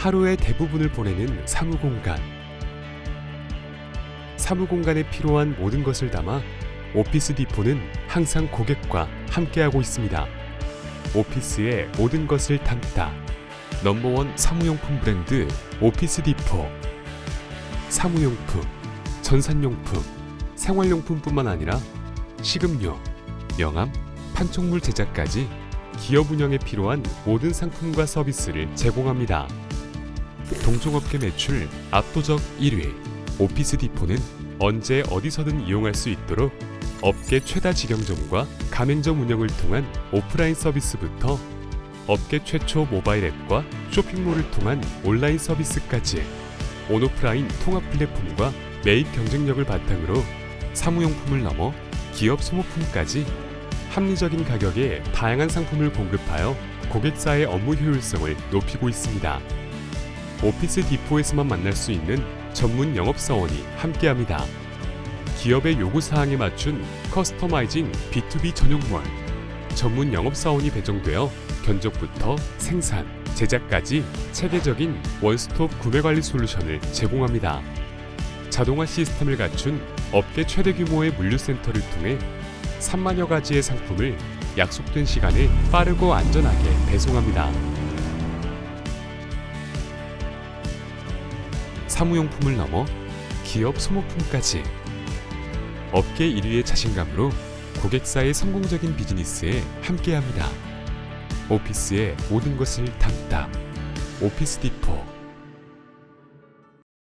하루의 대부분을 보내는 사무공간. 사무공간에 필요한 모든 것을 담아 오피스 디포는 항상 고객과 함께하고 있습니다. 오피스의 모든 것을 담다. 넘버원 사무용품 브랜드 오피스 디포. 사무용품, 전산용품, 생활용품뿐만 아니라 식음료, 명함, 판촉물 제작까지 기업 운영에 필요한 모든 상품과 서비스를 제공합니다. 동종업계 매출 압도적 1위 오피스 디포는 언제 어디서든 이용할 수 있도록 업계 최다 직영점과 가맹점 운영을 통한 오프라인 서비스부터 업계 최초 모바일 앱과 쇼핑몰을 통한 온라인 서비스까지 온오프라인 통합 플랫폼과 매입 경쟁력을 바탕으로 사무용품을 넘어 기업 소모품까지 합리적인 가격에 다양한 상품을 공급하여 고객사의 업무 효율성을 높이고 있습니다. 오피스 디포에서만 만날 수 있는 전문 영업사원이 함께합니다. 기업의 요구 사항에 맞춘 커스터마이징 B2B 전용몰 전문 영업사원이 배정되어 견적부터 생산, 제작까지 체계적인 원스톱 구매 관리 솔루션을 제공합니다. 자동화 시스템을 갖춘 업계 최대 규모의 물류센터를 통해 3만여 가지의 상품을 약속된 시간에 빠르고 안전하게 배송합니다. 사무용품을 넘어 기업 소모품까지 업계 1위의 자신감으로 고객사의 성공적인 비즈니스에 함께합니다. 오피스의 모든 것을 담다. 오피스 디포